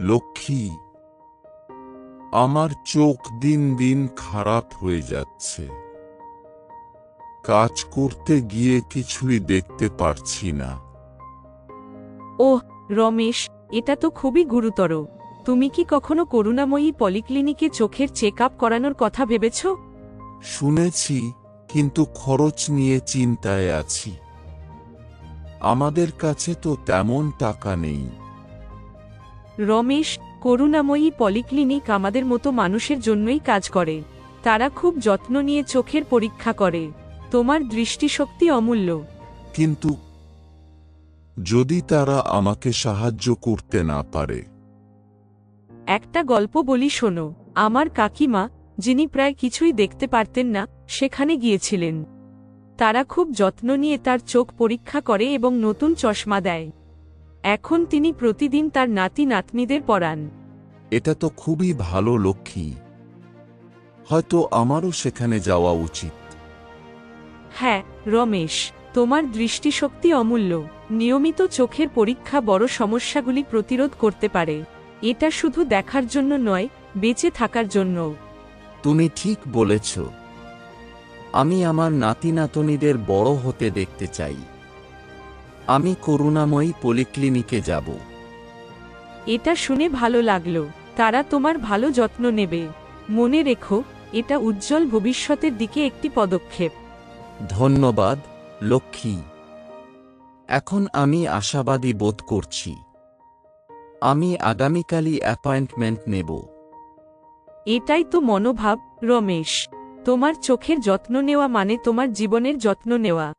লক্ষ্মী আমার চোখ দিন দিন খারাপ হয়ে যাচ্ছে। কাজ করতে গিয়ে কিছুই দেখতে পারছি না। ওহ রমেশ এটা তো খুবই গুরুতর। তুমি কি কখনো করুণাময়ী পলিক্লিনিকে চোখের চেক আপ করানোর কথা ভেবেছ? শুনেছি কিন্তু খরচ নিয়ে চিন্তায় আছি। আমাদের কাছে তো তেমন টাকা নেই। রমেশ করুণাময়ী পলিক্লিনিক আমাদের মতো মানুষের জন্যই কাজ করে। তারা খুব যত্ন নিয়ে চোখের পরীক্ষা করে। তোমার দৃষ্টিশক্তি অমূল্য। কিন্তু যদি তারা আমাকে সাহায্য করতে না পারে? একটা গল্প বলি শোনো। আমার কাকিমা যিনি প্রায় কিছুই দেখতে পারতেন না সেখানে গিয়েছিলেন। তারা খুব যত্ন নিয়ে তার চোখ পরীক্ষা করে এবং নতুন চশমা দেয়। এখন তিনি প্রতিদিন তার নাতি নাতনিদের পড়ান। এটা তো খুবই ভালো লক্ষ্মী। হয়তো আমারও সেখানে যাওয়া উচিত। হ্যাঁ রমেশ তোমার দৃষ্টিশক্তি অমূল্য। নিয়মিত চোখের পরীক্ষা বড় সমস্যাগুলি প্রতিরোধ করতে পারে। এটা শুধু দেখার জন্য নয় বেঁচে থাকার জন্য তুমি ঠিক বলেছ। আমি আমার নাতি নাতনিদের বড় হতে দেখতে চাই। আমি করুণাময়ী পলিক্লিনিকে যাব। এটা শুনে ভালো লাগল। তারা তোমার ভালো যত্ন নেবে। মনে রেখো এটা উজ্জ্বল ভবিষ্যতের দিকে একটি পদক্ষেপ। ধন্যবাদ লক্ষ্মী। এখন আমি আশাবাদী বোধ করছি। আমি আগামীকালই অ্যাপয়েন্টমেন্ট নেব। এটাই তো মনোভাব রমেশ। তোমার চোখের যত্ন নেওয়া মানে তোমার জীবনের যত্ন নেওয়া।